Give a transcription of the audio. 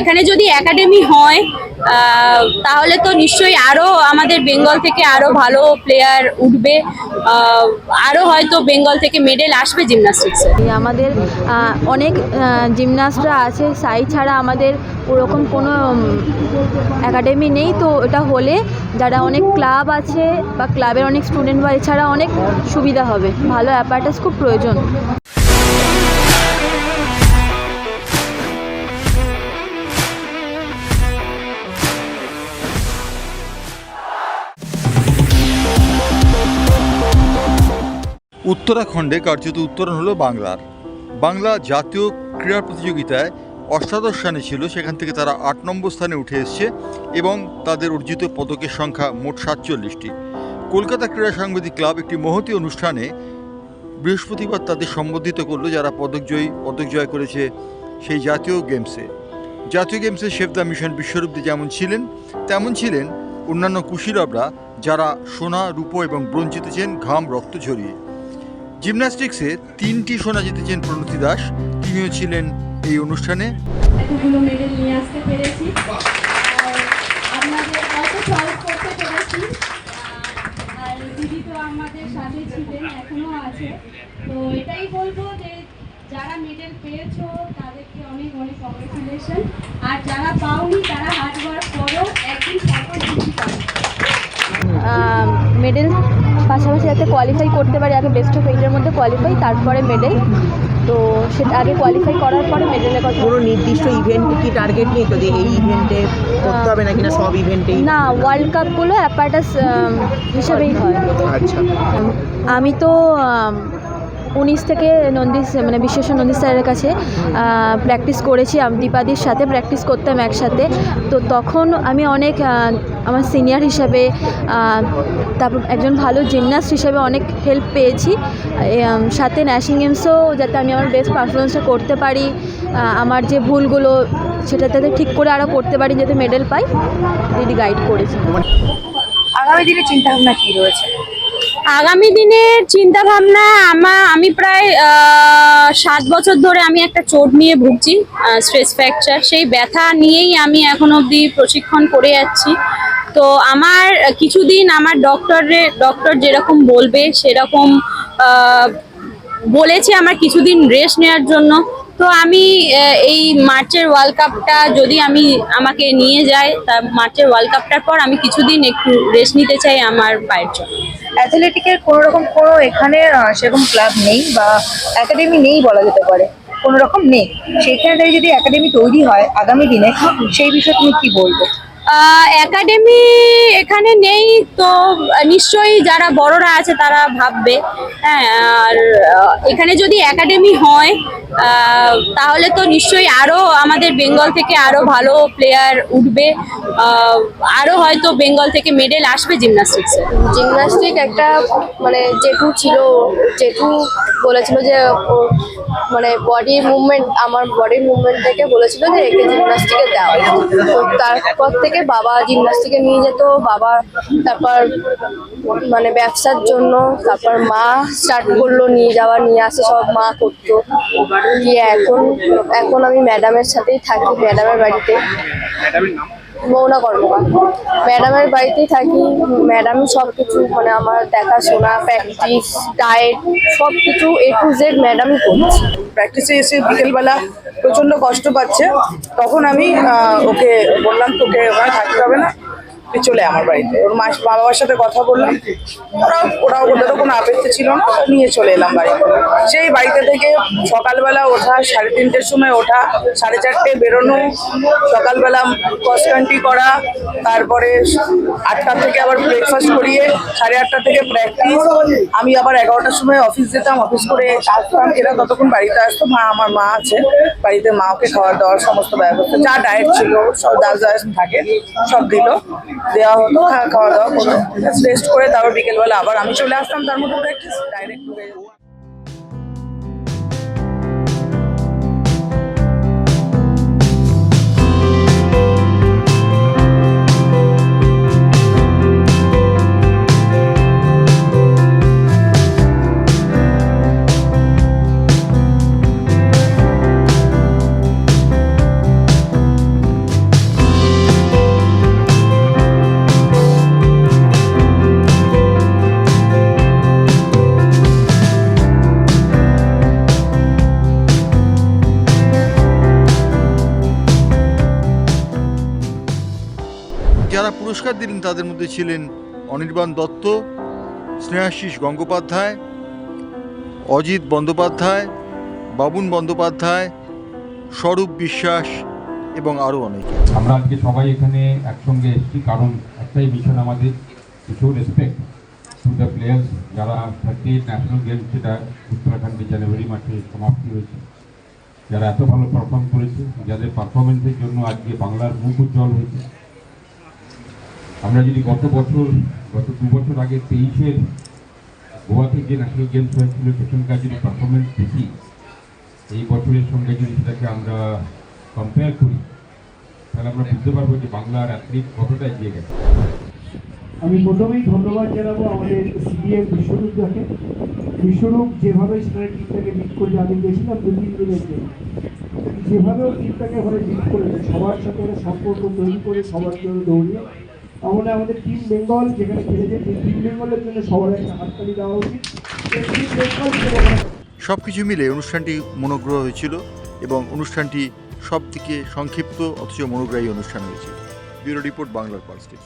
এখানে যদি একাডেমি হয় তাহলে তো নিশ্চয়ই আরও আমাদের বেঙ্গল থেকে আরও ভালো প্লেয়ার উঠবে। আহ, আরও হয়তো বেঙ্গল থেকে মেডেল আসবে জিমনাস্টিক্সে আমাদের অনেক জিমনাস্টরা আছে সাই ছাড়া আমাদের ওরকম কোনো একাডেমি নেই। তো এটা হলে যারা অনেক ক্লাব আছে বা ক্লাবের অনেক স্টুডেন্ট বা এছাড়া অনেক সুবিধা হবে। ভালো অ্যাপারেটাস খুব প্রয়োজন। উত্তরাখণ্ডে কার্যত উত্তরণ হলো বাংলার। বাংলা জাতীয় ক্রীড়া প্রতিযোগিতায় অষ্টাদশ স্থানে ছিল, সেখান থেকে তারা আট নম্বর স্থানে উঠে এসছে এবং তাদের অর্জিত পদকের সংখ্যা মোট সাতচল্লিশটি। কলকাতা ক্রীড়া সাংবাদিক ক্লাব একটি মহতী অনুষ্ঠানে বৃহস্পতিবার তাদের সম্বোধিত করল যারা পদকজয়ী পদক জয় করেছে সেই জাতীয় গেমসে। জাতীয় গেমসে শেফ দ্য মিশন বিশ্বরূপদী যেমন ছিলেন, তেমন ছিলেন অন্যান্য কুশীলবরা যারা সোনা, রূপো এবং ব্রোঞ্জ জিতেছেন, ঘাম, রক্ত ঝরিয়ে। জিমন্যাস্টিক্সে তিনটি সোনা জিতেছেন প্রণতি দাস। তিনিও ছিলেন এই অনুষ্ঠানে। এতগুলো মেডেল নিয়ে আসতে পেরেছি। আপনাদের করতে পেরেছি। আর দিদি তো আমাদের সাথে ছিলেন এখনও আছে। তো এটাই বলব যে যারা মেডেল পেয়েছ তাদেরকে অনেক অনেক কংগ্রেচুলেশন আর যারা পাওনি তারা হার্ড ওয়ার্ক করো একদিন সফল মেডেল পাশাপাশি যাতে কোয়ালিফাই করতে পারি আগে বেস্ট অফ এইটের মধ্যে কোয়ালিফাই তারপরে মেডেল তো সেটা আগে কোয়ালিফাই করার পরে মেডেলের কথা। কোনো নির্দিষ্ট ইভেন্ট কি টার্গেট নেই তো যে এই ইভেন্টে করতে হবে নাকি না সব ইভেন্টেই না ওয়ার্ল্ড কাপগুলো অ্যাপার্টাস হিসেবেই হয়। আচ্ছা। আমি তো উনিশ থেকে নন্দিস মানে বিশ্বেশ্বর নন্দী স্যারের কাছে প্র্যাকটিস করেছি। দীপাদির সাথে প্র্যাকটিস করতাম একসাথে। তো তখন আমি অনেক আমার সিনিয়র হিসাবে তারপর একজন ভালো জিমনাস্ট হিসাবে অনেক হেল্প পেয়েছি। সাথে ন্যাশনাল গেমসও যাতে আমি আমার বেস্ট পারফরমেন্সটা করতে পারি। আমার যে ভুলগুলো, সেটা যাতে ঠিক করে আরও করতে পারি, যাতে মেডেল পাই, দিদি গাইড করেছে। আগামী দিনে চিন্তা ভাবনা কি রয়েছে? আগামী দিনের চিন্তা ভাবনা আমা, আমি প্রায় সাত বছর ধরে আমি একটা চোট নিয়ে ভুগছি স্ট্রেস ফ্র্যাকচার সেই ব্যথা নিয়েই আমি এখন অবধি প্রশিক্ষণ করে যাচ্ছি। তো আমার, কিছুদিন আমার ডক্টরে ডক্টর যেরকম বলবে, সেরকম বলেছে আমার কিছুদিন রেস্ট নেওয়ার জন্য। তো আমি এই মার্চের ওয়ার্ল্ড কাপটা যদি আমি আমাকে নিয়ে যায়, তা মার্চের ওয়ার্ল্ড কাপটার পর আমি কিছুদিন একটু রেস্ট নিতে চাই আমার পায়ের জন্য। অ্যাথলেটিকের কোনো রকম কোনো এখানে সেরকম ক্লাব নেই বা একাডেমি নেই বলা যেতে পারে। কোনো রকম নেই। দাঁড়িয়ে যদি একাডেমি তৈরি হয় আগামী দিনে, সেই বিষয়ে তুমি কি বলব? একাডেমি এখানে নেই, তো নিশ্চয়ই যারা বড়রা আছে তারা ভাববে। হ্যাঁ আর এখানে যদি একাডেমি হয় তাহলে তো নিশ্চয়ই আরও আমাদের বেঙ্গল থেকে আরও ভালো প্লেয়ার উঠবে। আরও হয়তো বেঙ্গল থেকে মেডেল আসবে জিমনাস্টিক্সে জিমনাস্টিক একটা মানে জেঠু ছিল জেঠু বলেছিল যে মানে বডি মুভমেন্ট আমার বডি মুভমেন্ট থেকে বলেছিল যে একে জিমনাস্টিকে দাও তো তারপর থেকে বাবা জিমনাস্টিকে নিয়ে যেত, বাবা তারপর মানে ব্যবসার জন্য তারপর মা স্টার্ট করল নিয়ে যাওয়া, নিয়ে আসে সব মা করতো। দিয়ে এখন এখন আমি ম্যাডামের সাথেই থাকি, ম্যাডামের বাড়িতে। মৌনা কর্মকার। ম্যাডামের বাড়িতেই থাকি, ম্যাডাম সব কিছু মানে আমার দেখাশোনা প্র্যাকটিস ডায়েট সব কিছু এ টু জেড ম্যাডামই করছে। প্র্যাকটিসে এসে বিকেলবেলা প্রচণ্ড কষ্ট পাচ্ছে, তখন আমি ওকে বললাম, তোকে ওখানে থাকতে হবে না, তুই চলে আমার বাড়িতে। ওর মা মা বাবার সাথে কথা বললাম, ওরাও ওরাও ওদেরও কোনো আপত্তি ছিল না, নিয়ে চলে এলাম বাড়িতে। সেই বাড়িতে থেকে সকালবেলা ওঠা, সাড়ে তিনটের সময় ওঠা, সাড়ে চারটে বেরোনো, সকালবেলা ক্রস কান্ট্রি করা, তারপরে আটটা থেকে আবার ব্রেকফাস্ট করিয়ে সাড়ে আটটা থেকে প্র্যাকটিস আমি আবার এগারোটার সময় অফিস যেতাম অফিস করে আসতাম এরা ততক্ষণ বাড়িতে আসতো, মা, আমার মা আছে। বাড়িতে মা ওকে খাওয়ার দাওয়ার সমস্ত ব্যবস্থা, যা ডায়েট ছিল, সব দাস যা থাকে, সব দিল। দেওয়া হতো খাওয়া দাওয়া করতো রেস্ট করে তারপর বিকেলবেলা আবার আমি চলে আসতাম, তার মধ্যে প্র্যাকটিস ডাইরেক্ট যারা পুরস্কার দিলেন তাদের মধ্যে ছিলেন অনির্বাণ দত্ত, স্নেহাশিস গঙ্গোপাধ্যায়, অজিত বন্দ্যোপাধ্যায়, বাবুন বন্দ্যোপাধ্যায়, স্বরূপ বিশ্বাস এবং আরও অনেকে। আমরা আজকে সবাই এখানে একসঙ্গে এসেছি, কারণ একটাই মিশন আমাদের, কিছু রেসপেক্ট টু দ্য প্লেয়ার্স যারা থার্টি ন্যাশনাল গেমস যেটা উত্তরাখণ্ডে জানুয়ারি মাসে সমাপ্তি হয়েছে। যারা এত ভালো পারফর্ম করেছে, যাদের পারফরমেন্সের জন্য আজকে বাংলার মুখ উজ্জ্বল হয়েছে। আমরা যদি গত বছর, গত দু বছর আগে তেইশের গোয়াতে যে ন্যাশনাল গেমস হয়েছিল, সেখানকার যদি পারফরমেন্স দেখি, এই বছরের সঙ্গে যদি সেটাকে আমরা কম্পেয়ার করি, তাহলে আমরা বুঝতে পারব যে বাংলার অ্যাথলিট কতটা এগিয়ে গেছে। আমি প্রথমেই ধন্যবাদ জানাব আমাদের সিডিএম বিশ্বরূপদাকে। বিশ্বরূপ যেভাবে সেখানে টিমটাকে লিড করে আমি গেছিলাম দু তিন দিনের জন্য যেভাবে টিমটাকে ওখানে লিড করেছে, সবার সাথে সম্পর্ক তৈরি করে সবার জন্য দৌড়িয়ে তাহলে আমাদের টিম বেঙ্গল যেখানে খেলেছে, সেই টিম বেঙ্গলের জন্য সবার একটা হাততালি দেওয়া উচিত। সব কিছু মিলে অনুষ্ঠানটি মনোগ্রহ হয়েছিল এবং অনুষ্ঠানটি সব থেকে সংক্ষিপ্ত অথচ মনোগ্রাহী অনুষ্ঠান হয়েছে। ব্যুরো রিপোর্ট বাংলার পার্সকে